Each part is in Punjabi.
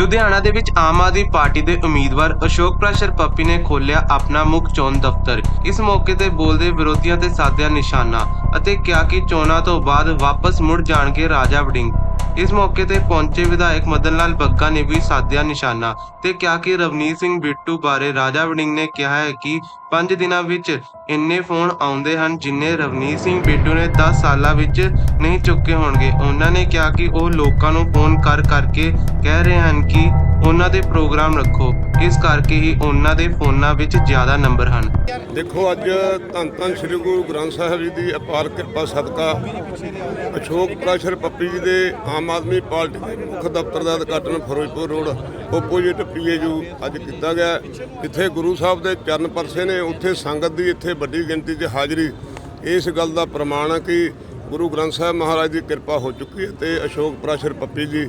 ਲੁਧਿਆਣਾ ਦੇ ਵਿੱਚ ਆਮ ਆਦਮੀ ਪਾਰਟੀ ਦੇ ਉਮੀਦਵਾਰ ਅਸ਼ੋਕ ਪ੍ਰਸ਼ਰ ਪੱਪੀ ਨੇ ਖੋਲਿਆ ਆਪਣਾ ਮੁੱਖ ਚੋਣ ਦਫ਼ਤਰ। ਇਸ ਮੌਕੇ ਤੇ ਬੋਲਦੇ ਵਿਰੋਧੀਆਂ ਤੇ ਸਾਧਿਆ ਨਿਸ਼ਾਨਾ ਅਤੇ ਕਿਹਾ ਕਿ ਚੋਣਾਂ ਤੋਂ ਬਾਅਦ ਵਾਪਸ ਮੁੜ ਜਾਣਗੇ ਰਾਜਾ ਵੜਿੰਗ। ਇਸ ਮੌਕੇ ਤੇ ਪਹੁੰਚੇ ਵਿਧਾਇਕ ਮਦਨ ਲਾਲ ਬੱਗਾ ਨੇ ਵੀ ਸਾਧਿਆ ਨਿਸ਼ਾਨਾ ਤੇ ਕਿਹਾ ਕਿ ਰਵਨੀਤ ਸਿੰਘ ਬਿੱਟੂ ਬਾਰੇ ਰਾਜਾ ਵੜਿੰਗ ਨੇ ਕਿਹਾ ਹੈ ਕਿ 5 ਦਿਨਾਂ ਵਿੱਚ ਇੰਨੇ ਫੋਨ ਆਉਂਦੇ ਹਨ ਜਿੰਨੇ ਰਵਨੀਤ ਸਿੰਘ ਬਿੱਟੂ ਨੇ 10 ਸਾਲਾਂ ਵਿੱਚ ਨਹੀਂ ਚੁੱਕੇ ਹੋਣਗੇ। ਉਹਨਾਂ ਨੇ ਕਿਹਾ ਕਿ ਉਹ ਲੋਕਾਂ ਨੂੰ ਫੋਨ ਕਰ ਕਰਕੇ ਕਹਿ ਰਹੇ ਹਨ ਕਿ ਉਹਨਾਂ ਦੇ ਪ੍ਰੋਗਰਾਮ ਰੱਖੋ। ਇਸ ਕਰਕੇ ਹੀ ਉਹਨਾਂ ਦੇ ਫੋਨਾਂ ਵਿੱਚ ਜ਼ਿਆਦਾ ਨੰਬਰ ਹਨ। ਦੇਖੋ, ਅੱਜ ਧੰਨ ਧੰਨ ਸ੍ਰੀ ਗੁਰੂ ਗ੍ਰੰਥ ਸਾਹਿਬ ਜੀ ਦੀ ਅਪਾਰ ਕਿਰਪਾ ਸਦਕਾ ਅਸ਼ੋਕ ਪ੍ਰਾਸ਼ਰ ਪੱਪੀ ਜੀ ਦੇ ਆਮ ਆਦਮੀ ਪਾਰਟੀ ਦੇ ਮੁੱਖ ਦਫ਼ਤਰ ਦਾ ਉਦਘਾਟਨ ਫਿਰੋਜ਼ਪੁਰ ਰੋਡ ਓਪੋਜਿਟ ਪੀਏਯੂ ਅੱਜ ਕੀਤਾ ਗਿਆ। ਜਿੱਥੇ ਗੁਰੂ ਸਾਹਿਬ ਦੇ ਚਰਨ ਪਰਸੇ ਨੇ, ਉੱਥੇ ਸੰਗਤ ਦੀ ਇੱਥੇ ਵੱਡੀ ਗਿਣਤੀ 'ਚ ਹਾਜ਼ਰੀ। ਇਸ ਗੱਲ ਦਾ ਪ੍ਰਮਾਣ ਹੈ ਕਿ ਗੁਰੂ ਗ੍ਰੰਥ ਸਾਹਿਬ ਮਹਾਰਾਜ ਦੀ ਕਿਰਪਾ ਹੋ ਚੁੱਕੀ ਹੈ ਤੇ ਅਸ਼ੋਕ ਪ੍ਰਾਸ਼ਰ ਪੱਪੀ ਜੀ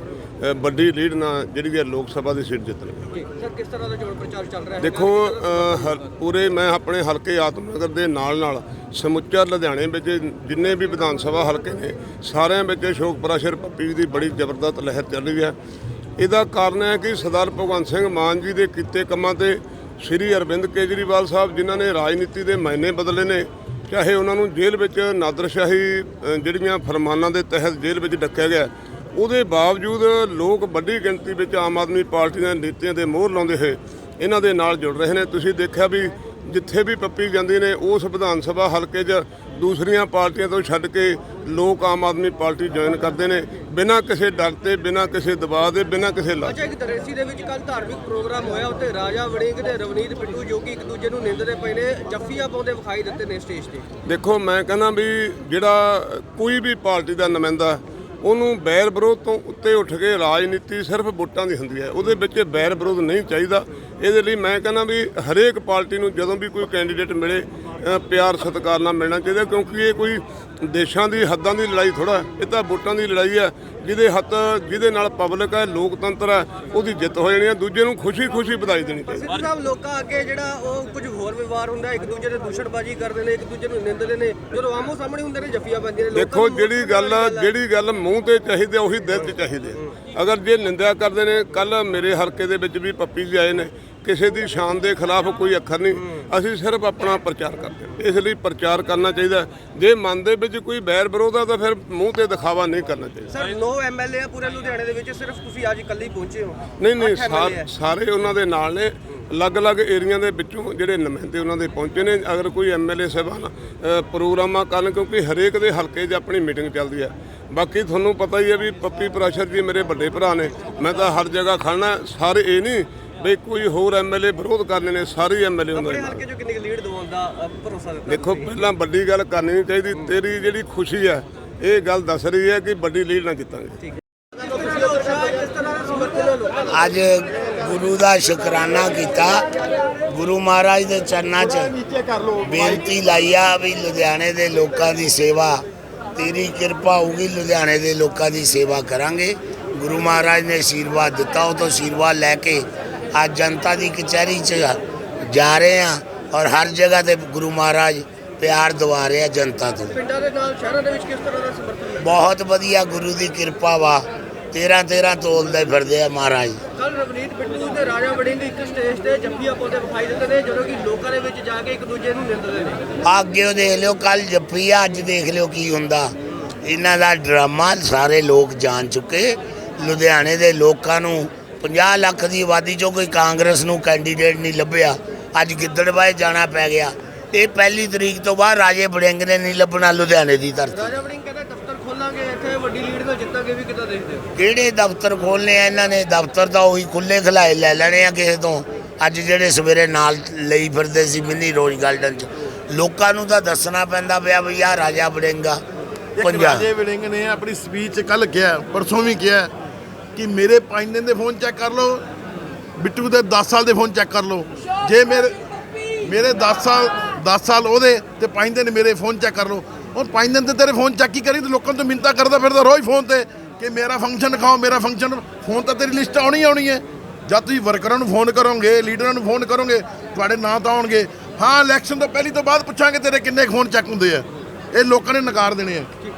ਵੱਡੀ ਲੀਡ ਨਾਲ ਜਿਹੜੀ ਹੈ ਲੋਕ ਸਭਾ ਦੀ ਸੀਟ ਜਿੱਤਣਗੇ ਸਰ ਕਿਸ ਤਰ੍ਹਾਂ ਦਾ ਚੋਣ ਪ੍ਰਚਾਰ ਚੱਲ ਰਿਹਾ ਹੈ? ਦੇਖੋ ਅ, ਹਰ- ਪੂਰੇ ਮੈਂ ਆਪਣੇ ਹਲਕੇ ਆਤਮਨਗਰ ਦੇ ਨਾਲ ਨਾਲ ਸਮੁੱਚਾ ਲੁਧਿਆਣੇ ਵਿੱਚ ਜਿੰਨੇ ਵੀ ਵਿਧਾਨ ਸਭਾ ਹਲਕੇ ਨੇ ਸਾਰਿਆਂ ਵਿੱਚ ਅਸ਼ੋਕ ਪ੍ਰਾਸ਼ਰ ਪੱਪੀ ਦੀ ਬੜੀ ਜ਼ਬਰਦਸਤ ਲਹਿਰ ਚੱਲ ਰਹੀ ਹੈ। ਇਹਦਾ ਕਾਰਨ ਹੈ ਕਿ ਸਰਦਾਰ ਭਗਵੰਤ ਸਿੰਘ ਮਾਨ ਜੀ ਦੇ ਕੀਤੇ ਕੰਮਾਂ ਤੇ ਸ੍ਰੀ ਅਰਵਿੰਦ ਕੇਜਰੀਵਾਲ ਸਾਹਿਬ ਜਿਨ੍ਹਾਂ ਨੇ ਰਾਜਨੀਤੀ ਦੇ ਮਾਇਨੇ ਬਦਲੇ ਨੇ ਚਾਹੇ ਉਹਨਾਂ ਨੂੰ ਜੇਲ੍ਹ ਵਿੱਚ ਨਾਦਰਸ਼ਾਹੀ ਅ, ਜਿਹੜੀਆਂ ਫਰਮਾਨਾਂ ਦੇ ਤਹਿਤ ਜੇਲ੍ਹ ਵਿੱਚ ਡੱਕਿਆ ਗਿਆ ਉਹਦੇ ਬਾਵਜੂਦ ਲੋਕ ਵੱਡੀ ਗਿਣਤੀ ਵਿੱਚ ਆਮ ਆਦਮੀ ਪਾਰਟੀ ਦੀਆਂ ਨੀਤੀਆਂ ਤੇ ਮੋਹਰ ਲਾਉਂਦੇ ਹੋਏ ਇਹਨਾਂ ਦੇ ਨਾਲ ਜੁੜ ਰਹੇ ਨੇ। ਤੁਸੀਂ ਦੇਖਿਆ ਵੀ ਜਿੱਥੇ ਵੀ ਪੱਪੀ ਜਾਂਦੀ ਨੇ ਉਸ ਵਿਧਾਨ ਸਭਾ ਹਲਕੇ 'ਚ ਦੂਸਰੀਆਂ ਪਾਰਟੀਆਂ ਤੋਂ ਛੱਡ ਕੇ ਲੋਕ ਆਮ ਆਦਮੀ ਪਾਰਟੀ ਜੁਆਇਨ ਕਰਦੇ ਨੇ। ਬਿਨਾਂ ਕਿਸੇ ਡਰ ਤੇ ਬਿਨਾਂ ਕਿਸੇ ਦਬਾਅ ਦੇ ਬਿਨਾਂ ਕਿਸੇ ਲਾਲਚ ਅੱਛਾ ਇੱਕ ਦਰੇਸੀ ਦੇ ਵਿੱਚ ਕੱਲ ਧਾਰਮਿਕ ਪ੍ਰੋਗਰਾਮ ਹੋਇਆ ਉੱਤੇ ਰਾਜਾ ਵੜਿੰਗ ਤੇ ਰਵਨੀਤ ਬਿੱਟੂ ਜੋ ਕਿ ਇੱਕ ਦੂਜੇ ਨੂੰ ਨਿੰਦਦੇ ਪਏ ਨੇ ਜੱਫੀਆਂ ਪਾਉਂਦੇ ਵਿਖਾਈ ਦਿੱਤੇ ਨੇ ਸਟੇਜ ਤੇ। ਦੇਖੋ ਮੈਂ ਕਹਿੰਦਾ ਵੀ ਜਿਹੜਾ ਕੋਈ ਵੀ ਪਾਰਟੀ ਦਾ ਨੁਮਾਇੰਦਾ ਉਹਨੂੰ ਬੈਰ ਵਿਰੋਧ ਤੋਂ ਉੱਤੇ ਉੱਠ ਕੇ ਰਾਜਨੀਤੀ ਸਿਰਫ ਵੋਟਾਂ ਦੀ ਹੁੰਦੀ ਹੈ। ਉਹਦੇ ਵਿੱਚ ਬੈਰ ਵਿਰੋਧ ਨਹੀਂ ਚਾਹੀਦਾ। ਇਹਦੇ ਲਈ ਮੈਂ ਕਹਿੰਦਾ ਵੀ ਹਰੇਕ ਪਾਰਟੀ ਨੂੰ ਜਦੋਂ ਵੀ ਕੋਈ ਕੈਂਡੀਡੇਟ ਮਿਲੇ ਪਿਆਰ ਸਤਿਕਾਰ ਨਾਲ ਮਿਲਣਾ ਚਾਹੀਦਾ ਕਿਉਂਕਿ ਇਹ ਕੋਈ ਦੇਸ਼ਾਂ ਦੀ ਹੱਦਾਂ ਦੀ ਲੜਾਈ ਥੋੜਾ ਇਹ ਤਾਂ ਵੋਟਾਂ ਦੀ ਲੜਾਈ ਹੈ। ਜਿਹਦੇ ਹੱਥ ਜਿਹਦੇ ਨਾਲ ਪਬਲਿਕ ਹੈ ਲੋਕਤੰਤਰ ਹੈ ਉਹਦੀ ਜਿੱਤ ਹੋ ਜਾਣੀ ਹੈ। ਦੂਜੇ ਨੂੰ ਖੁਸ਼ੀ-ਖੁਸ਼ੀ ਵਧਾਈ ਦੇਣੀ ਚਾਹੀਦੀ ਸਿੱਧੂ ਸਾਹਿਬ ਲੋਕਾਂ ਅੱਗੇ ਜਿਹੜਾ ਉਹ ਕੁਝ ਹੋਰ ਵਿਵਹਾਰ ਹੁੰਦਾ ਇੱਕ ਦੂਜੇ ਦੇ ਦੂਸ਼ਣਬਾਜ਼ੀ ਕਰਦੇ ਨੇ ਇੱਕ ਦੂਜੇ ਨੂੰ ਨਿੰਦਦੇ ਨੇ। ਜਦੋਂ ਆਮੋ ਸਾਹਮਣੇ ਹੁੰਦੇ ਨੇ ਜੱਫੀਆਂ ਪੈਂਦੀਆਂ ਨੇ ਦੇਖੋ ਜਿਹੜੀ ਗੱਲ ਜਿਹੜੀ ਗੱਲ ਮੂੰਹ ਤੇ ਚਾਹੀਦੀ ਉਹੀ ਦਿਲ 'ਚ ਚਾਹੀਦੀ। ਅਗਰ ਜੇ ਨਿੰਦਿਆ ਕਰਦੇ ਨੇ ਕੱਲ ਮੇਰੇ ਹਲਕੇ ਦੇ ਵਿੱਚ ਵੀ ਪੱਪੀ ਜੀ ਆਏ ਨੇ ਕਿਸੇ ਦੀ ਸ਼ਾਨ ਦੇ ਖਿਲਾਫ ਕੋਈ ਅੱਖਰ ਨਹੀਂ। ਅਸੀਂ ਸਿਰਫ ਆਪਣਾ ਪ੍ਰਚਾਰ ਕਰਦੇ ਹਾਂ। ਇਸ ਲਈ ਪ੍ਰਚਾਰ ਕਰਨਾ ਚਾਹੀਦਾ ਜੇ ਮਨ ਦੇ ਵਿੱਚ ਕੋਈ ਬੈਰ ਵਿਰੋਧ ਆ ਤਾਂ ਫਿਰ ਮੂੰਹ ਤੇ ਦਿਖਾਵਾ ਨਹੀਂ ਕਰਨਾ ਚਾਹੀਦਾ। ਸਰ ਨੋ ਐਮਐਲਏ ਆ ਪੂਰੇ ਲੁਧਿਆਣੇ ਦੇ ਵਿੱਚ ਸਿਰਫ ਤੁਸੀਂ ਅੱਜ ਇਕੱਲੇ ਪਹੁੰਚੇ ਹੋ। ਨਹੀਂ ਨਹੀਂ ਸਾਰ- ਉਹਨਾਂ ਦੇ ਨਾਲ ਨੇ। ਅਲੱਗ-ਅਲੱਗ ਏਰੀਆ ਦੇ ਵਿੱਚੋਂ ਜਿਹੜੇ ਨੁਮਾਇੰਦੇ ਉਹਨਾਂ ਦੇ ਪਹੁੰਚੇ ਨੇ। ਅਗਰ ਕੋਈ ਐਮਐਲਏ ਸਾਹਿਬਾਨ ਪ੍ਰੋਗਰਾਮਾਂ ਕਰਨ ਕਿਉਂਕਿ ਹਰੇਕ ਦੇ ਹਲਕੇ 'ਚ ਆਪਣੀ ਮੀਟਿੰਗ ਚੱਲਦੀ ਹੈ। ਬਾਕੀ ਤੁਹਾਨੂੰ ਪਤਾ ਹੀ ਹੈ ਵੀ ਪੱਪੀ ਪ੍ਰਾਸ਼ਰ ਜੀ ਮੇਰੇ ਵੱਡੇ ਭਰਾ ਨੇ। ਮੈਂ ਤਾਂ ਹਰ ਜਗ੍ਹਾ ਖੜਨਾ ਸਾਰੇ ਇਹ ਨਹੀਂ ਵੀ ਕੋਈ ਹੋਰ ਐਮਐਲਏ ਵਿਰੋਧ ਕਰਨੇ ਨੇ ਸਾਰੇ ਐਮਐਲਏ ਉਹਨਾਂ ਆਪਣੇ। ਹਲਕੇ ਚੋਂ ਕਿੰਨੀ ਲੀਡ ਦਵਾਉਣ ਦਾ ਭਰੋਸਾ ਦਿੱਤਾ ਦੇਖੋ ਪਹਿਲਾਂ ਵੱਡੀ ਗੱਲ ਕਰਨੀ ਨਹੀਂ ਚਾਹੀਦੀ ਤੇਰੀ ਜਿਹੜੀ ਖੁਸ਼ੀ ਹੈ ਇਹ ਗੱਲ ਦੱਸ ਰਹੀ ਹੈ ਕਿ ਵੱਡੀ ਲੀਡ ਨਾਲ ਜਿੱਤਾਂਗੇ ਅੱਜ ਗੁਰੂ ਦਾ ਸ਼ੁਕਰਾਨਾ ਕੀਤਾ। ਗੁਰੂ ਮਹਾਰਾਜ ਦੇ ਚਰਨਾਂ 'ਚ ਬੇਨਤੀ ਲਾਈ ਆ ਵੀ ਲੁਧਿਆਣੇ ਦੇ ਲੋਕਾਂ ਦੀ ਸੇਵਾ ਤੇਰੀ ਕਿਰਪਾ ਹੋਊਗੀ ਲੁਧਿਆਣੇ ਦੇ ਲੋਕਾਂ ਦੀ ਸੇਵਾ ਕਰਾਂਗੇ। ਗੁਰੂ ਮਹਾਰਾਜ ਨੇ ਆਸ਼ੀਰਵਾਦ ਦਿੱਤਾ ਉਹ ਤੋਂ ਆਸ਼ੀਰਵਾਦ ਲੈ ਕੇ ਅੱਜ ਜਨਤਾ ਦੀ ਕਚਹਿਰੀ 'ਚ ਜਾ ਰਹੇ ਆ ਔਰ ਹਰ ਜਗ੍ਹਾ ਤੇ ਗੁਰੂ ਮਹਾਰਾਜ ਪਿਆਰ ਦਵਾ ਰਿਹਾ ਜਨਤਾ ਤੋਂ ਪਿੰਡਾਂ ਦੇ ਨਾਲ ਸ਼ਹਿਰਾਂ ਦੇ ਵਿੱਚ ਕਿਸ ਤਰ੍ਹਾਂ ਦਾ ਸਮਰਥਨ ਹੈ ਬਹੁਤ ਵਧੀਆ ਗੁਰੂ ਦੀ ਕਿਰਪਾ ਵਾ 13 13 ਤੋਲਦੇ ਫਿਰਦੇ ਆ ਮਹਾਰਾਜ ਕੱਲ ਰਵਨੀਤ ਬਿੱਟੂ ਤੇ ਰਾਜਾ ਵੜਿੰਗ ਇੱਕ ਸਟੇਜ ਤੇ ਜੱਫੀਆਂ ਪਾਉਂਦੇ ਵਿਖਾਈ ਦਿੰਦੇ ਨੇ ਜਦੋਂ ਕਿ ਲੋਕਾਂ ਦੇ ਵਿੱਚ ਜਾ ਕੇ ਇੱਕ ਦੂਜੇ ਨੂੰ ਨਿੰਦਦੇ ਨੇ ਅੱਗੇ ਉਹ ਦੇਖ ਲਿਓ ਕੱਲ ਜੱਫੀਆ ਅੱਜ ਦੇਖ ਲਿਓ ਕੀ ਹੁੰਦਾ ਇਹਨਾਂ ਦਾ ਡਰਾਮਾ ਸਾਰੇ ਲੋਕ ਜਾਣ ਚੁੱਕੇ ਲੁਧਿਆਣੇ ਦੇ ਲੋਕਾਂ ਨੂੰ 50 ਲੱਖ ਦੀ ਆਬਾਦੀ ਚੋਂ ਕੋਈ ਕਾਂਗਰਸ ਨੂੰ ਕੈਂਡੀਡੇਟ ਨਹੀਂ ਲੱਭਿਆ। ਅੱਜ ਗਿੱਦੜਬਾਏ ਜਾਣਾ ਪੈ ਗਿਆ। ਇਹ ਪਹਿਲੀ ਤਰੀਕ ਤੋਂ ਬਾਅਦ ਰਾਜੇ ਬੜਿੰਗ ਨੇ ਨਹੀਂ ਲੱਭਣਾ ਲੁਧਿਆਣੇ ਦੀ ਧਰਤੀ। ਰਾਜਾ ਵੜਿੰਗ ਕਹਿੰਦਾ ਦਫ਼ਤਰ ਖੋਲਾਂਗੇ ਇੱਥੇ ਵੱਡੀ ਲੀਡ ਨਾਲ ਜਿੱਤਾਂਗੇ ਵੀ ਕਿੱਦਾਂ ਦੇਖਦੇ ਹੋ? ਕਿਹੜੇ ਦਫ਼ਤਰ ਖੋਲਨੇ ਆ ਇਹਨਾਂ ਨੇ? ਦਫ਼ਤਰ ਤਾਂ ਉਹੀ ਖੁੱਲੇ ਖਲਾਏ ਲੈ ਲੈਣੇ ਆ ਕਿਸੇ ਤੋਂ। ਅੱਜ ਜਿਹੜੇ ਸਵੇਰੇ ਨਾਲ ਲਈ ਫਿਰਦੇ ਸੀ ਮਿੰਨੀ ਰੋਜ਼ ਗਾਰਡਨ 'ਚ। ਲੋਕਾਂ ਨੂੰ ਤਾਂ ਦੱਸਣਾ ਪੈਂਦਾ ਪਿਆ ਵੀ ਆਹ ਰਾਜਾ ਬੜਿੰਗਾ ਪੰਜਾਬ। ਰਾਜੇ ਵਿਲਿੰਗ ਨੇ ਆਪਣੀ ਸਪੀਚ ਕੱਲ ਕਿਹਾ ਪਰਸੋਂ ਵੀ ਕਿਹਾ। ਕਿ ਮੇਰੇ 5 ਦਿਨ ਦੇ ਫੋਨ ਚੈੱਕ ਕਰ ਲਓ, ਬਿੱਟੂ ਦੇ 10 ਸਾਲ ਦੇ ਫੋਨ ਚੈੱਕ ਕਰ ਲਓ। ਜੇ ਮੇਰੇ ਮੇਰੇ 10 ਸਾਲ 10 ਸਾਲ ਉਹਦੇ ਤੇ 5 ਦਿਨ ਮੇਰੇ ਫੋਨ ਚੈੱਕ ਕਰ ਲਓ। ਹੁਣ 5 ਦਿਨ ਤੇ ਤੇਰੇ ਫੋਨ ਚੈੱਕ ਹੀ ਕਰੀ ਤੇ ਲੋਕਾਂ ਤੋਂ ਮਿੰਤਾ ਕਰਦਾ ਫਿਰਦਾ ਰੋਜ਼ ਫੋਨ ਤੇ ਕਿ ਮੇਰਾ ਫੰਕਸ਼ਨ ਦਿਖਾਓ ਮੇਰਾ ਫੰਕਸ਼ਨ ਫੋਨ ਤਾਂ ਤੇਰੀ ਲਿਸਟ ਆਉਣੀ ਆਉਣੀ ਹੈ। ਜਦ ਤੁਸੀਂ ਵਰਕਰਾਂ ਨੂੰ ਫੋਨ ਕਰੋਗੇ ਲੀਡਰਾਂ ਨੂੰ ਫੋਨ ਕਰੋਗੇ, ਤੁਹਾਡੇ ਨਾਂ ਤਾਂ ਆਉਣਗੇ। ਹਾਂ ਇਲੈਕਸ਼ਨ ਤੋਂ ਪਹਿਲੀ ਤੋਂ ਬਾਅਦ ਪੁੱਛਾਂਗੇ ਤੇਰੇ ਕਿੰਨੇ ਫੋਨ ਚੈੱਕ ਹੁੰਦੇ ਆ। ਇਹ ਲੋਕਾਂ ਨੇ ਨਕਾਰ ਦੇਣੇ ਆ।